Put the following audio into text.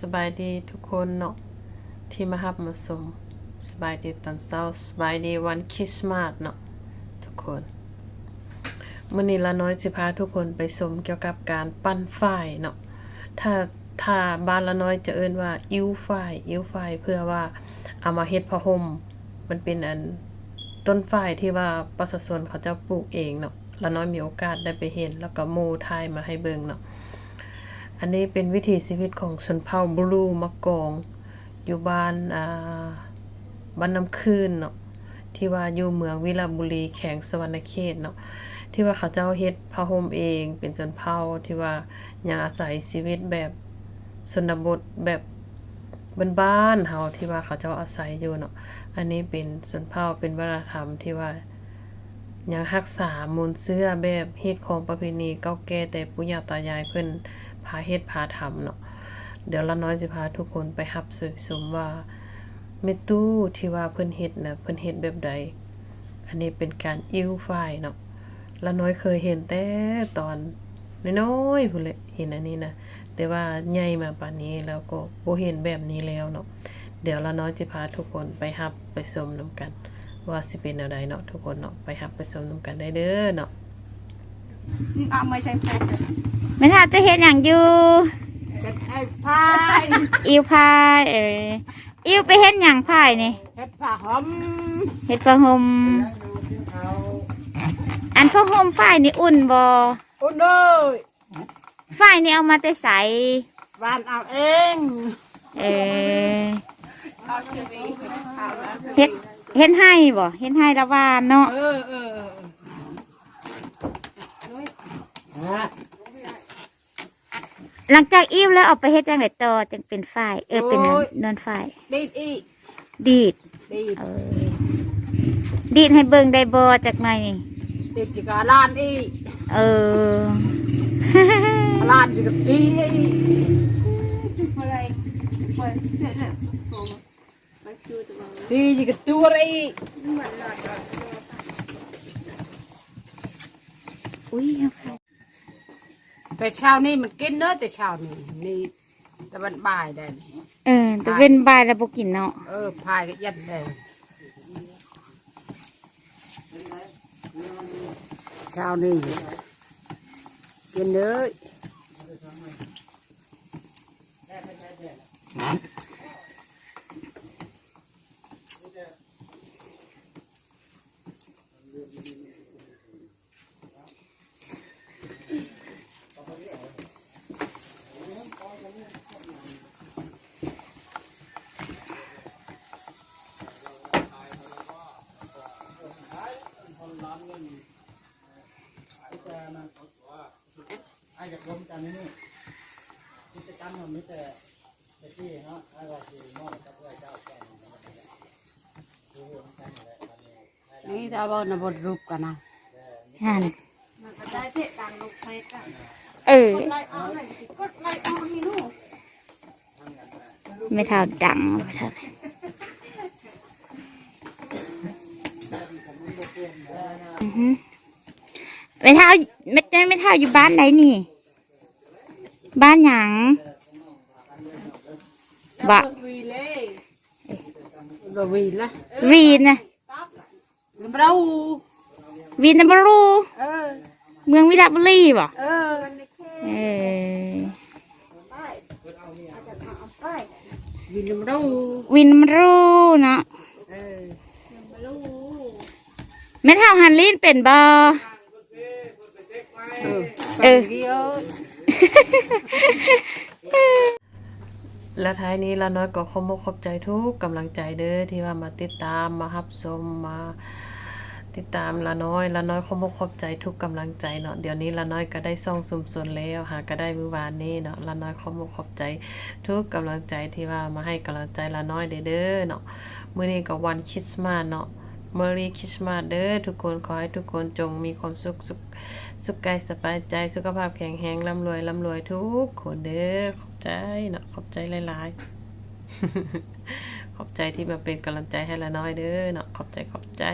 สบายดีทุกคนเนาะที่มาฮับมาสมสบายดีตอนเช้าสบายดีวันคริสต์มาสเนาะทุกคนมื้อนี้ละน้อยสิพาทุกคนไปชมเกี่ยวกับการปั้นฝ้ายเนาะถ้าถ้าบ้านละน้อยจะเอิ้นว่าอิ้วฝ้ายอิ้วฝ้ายเพื่อว่าเอามาเฮ็ดผ้าห่มมันเป็นอันต้นฝ้ายที่ว่าประชาชนเขาจะปลูกเองเนาะละน้อยมีโอกาสได้ไปเห็น แล้วก็หมู่ทายมาให้เบิ่งเนาะ อันนี้เป็นวิถีชีวิตของชนเผ่าบลูมะกอง อยู่บ้านอ่าบ้านน้ำคืนเนาะที่ว่าอยู่เมืองวิลาบุรีแขวงสวรรณเขตเนาะที่ว่าเขาเจ้าเฮ็ดผ้าห่มเองเป็นชนเผ่าที่ว่ายังอาศัยชีวิตแบบชนบทแบบบ้านๆเฮาที่ว่าเขาเจ้าอาศัยอยู่เนาะอันนี้เป็นชนเผ่าเป็นวัฒนธรรมที่ว่ายังรักษามูลเสื้อแบบเฮ็ดของประเพณีเก่าแก่แต่ปู่ย่าตายายเพิ่น พาเฮ็ดพาทำเนาะเดี๋ยวละน้อยสิพาทุกคนไปรับสวยสมว่าเมตู้ที่ว่าเพิ่นเฮ็ดนะเพิ่นเฮ็ดแบบใด อันนี้เป็นการอิ่วฝ้ายเนาะละน้อยเคยเห็นแต่ตอนน้อยๆพุ่นแหละเห็นอันนี้นะแต่ว่าใหญ่มาป่านนี้แล้วก็บ่เห็นแบบนี้แล้วเนาะเดี๋ยวละน้อยจะพาทุกคนไปรับไปชมนํกัน ว่าสิเป็นแนวใดเนาะทุกคนเนาะไปรับไปชมนํกันได้เด้อเนาะเอาไม่ใช่แฟน ไม่ถ้าจะเห็นอย่างอยู่จะให้พายอิวพายเอออิวไปเห็นอย่างพายนี่เฮ็ดผ้าหอมเห็ดผ้าห่มอันผ้าห่มฝ้ายนี่อุ่นบ่อุ่นเลยฝ้ายนี่เอามาแต่ใสวานเอาเองเออเห็ดเห็นให้บ่เห็นให้ละวานเนาะเออเออเอ หลังจากอิวแล้วเอาไปเฮ็ดจังไดต่อจังเป็นฝ้าย เออเป็นนวลฝ้าย ดีดอีกดีด ดีดเออ ดีดให้เบิ่งได้บ่จากหน่อยนี่ดีดจิกาลานอีกเออ ลานจิกาดีอีดีจิกาตัวอีกอุ้ยเอาค่ะ แต่เช้านี้มันกินเนื้อะแต่เช้านี้นี่แต่มันบ่ายได้นี่เออแต่เป็นบายแล้วบ่กินเนาะเออพายก็ยันเลยเช้านี้กินเลยไอ้จะล้มกันนี่ กิจกรรมมันมีแต่ตะกี้เนาะไอ้ว่าคือมอดกับเพื่อเจ้าแก่คือเรื่องกันแหละวันนี้นี่ถ้าบอกนะบทรูปกันนะหันได้เทศดังลูกเพชรเออไล่เอาหน่อยสิกดไล่เอานี่นู่นไม่เท่าดังไม่เท่าอือหือ ไม่เท่าไม่ไม่เท่าอยู่บ้านไหนนี่ บ้านหยังบะวีเล่เราวีละวีนนะเราวีนนะบรูเออเมืองวิลาบุรีบ่เออเออวีนเราวินมารูเนาะเออไม่เท่าฮันลีนเป็นบ่ เออเออเดียวและท้ายนี้ละน้อยก็ขอมกขอบใจทุกกำลังใจเด้อที่ว่ามาติดตามมารับชมมาติดตามละน้อยละน้อยขอมกขอบใจทุกกำลังใจเนาะเดี๋ยวนี้ละน้อยก็ได้ซ่องสุมสนแล้วหาก็ได้เมื่อวานนี้เนาะละน้อยขอมกขอบใจทุกกำลังใจที่ว่ามาให้กำลังใจละน้อยเด้อเด้อเนาะมื้อนี้ก็วันคริสต์มาสเนาะ Merry Christmas เด้อทุกคนขอให้ทุกคนจงมีความสุขสุขสุขกายสบายใจสุขภาพแข็งแรงร่ำรวยร่ำรวยทุกคนเด้อขอบใจเนาะขอบใจหลายๆขอบใจที่มาเป็นกำลังใจให้ละน้อยเด้อเนาะขอบใจขอบใจ